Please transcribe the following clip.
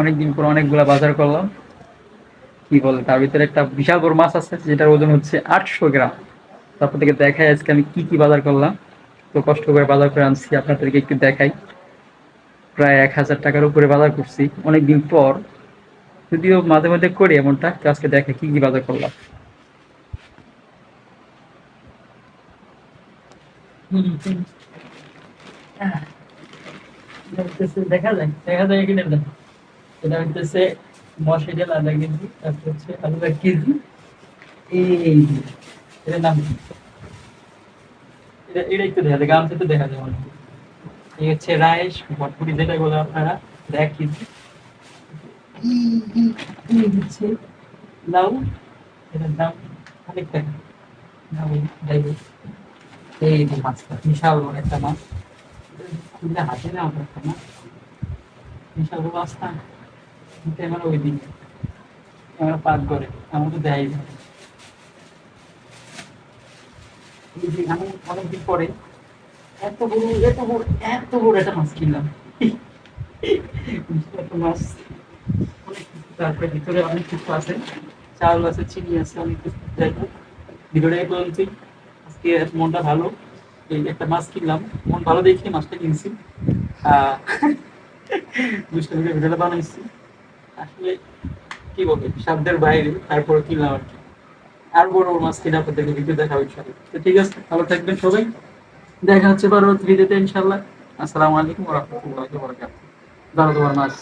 অনেকদিন পর অনেকগুলা বাজার করলাম। কি বলে, তার ভিতরে একটা বিশাল বড় মাছ আছে, যেটার ওজন হচ্ছে আটশো গ্রাম। তারপর থেকে দেখাই আজকে আমি কি কি বাজার করলাম। তো কষ্ট করে বাজার করে আনছি, আপনাদেরকে একটু দেখাই। প্রায় এক হাজার টাকার উপরে বাজার করছি। অনেকদিন পর, যদিও মাঝে মাঝে করি এমনটা, তো আজকে দেখে কি কি বাজার করলাম। এটা দেখা যায় দেখা যায় কিনা। এটা হইতেছে মশাই ডাল আধা কেজি তারপর হচ্ছে আলু এক কেজি এই এটার নাম কি? এটা এটা একটু দেখা যায় গামছা তো দেখা যায় অনেক এই হচ্ছে রাইস ভটপুরি যেটা বলে আপনারা এক কেজি হচ্ছে লাউ, এটার দাম অনেক টাকা লাউ যাই। এই যে মাছটা, বিশাল বড় একটা মাছ। খুললে হাতে নেওয়া দরকার না। বিশাল বড় মাছ না আমার ওই করে আমার তো আমি অনেকদিন পরে এত বড় এত বড় এত বড় একটা মাছ কিনলাম। মাছ। তারপরে ভিতরে অনেক কিছু আছে। আছে চিনি আছে অনেক কিছু। এই আজকে মনটা ভালো। এই একটা মাছ কিনলাম। মন ভালো দেখে মাছটা কিনছি। আহ, ভিডিওটা বানাইছি। আসলে কি বলব শব্দের বাইরে, তারপরে কিনলাম আর কি আর বড় মাছ কিনে আপনাদেরকে ভিডিও দেখা হবে ইনশাল্লাহ তো ঠিক আছে, ভালো থাকবেন সবাই। দেখা হচ্ছে পরবর্তী ভিডিওতে ইনশাল্লাহ আসসালামু আলাইকুম ওয়া রাহমাতুল্লাহি দাদা তোমার মাছ।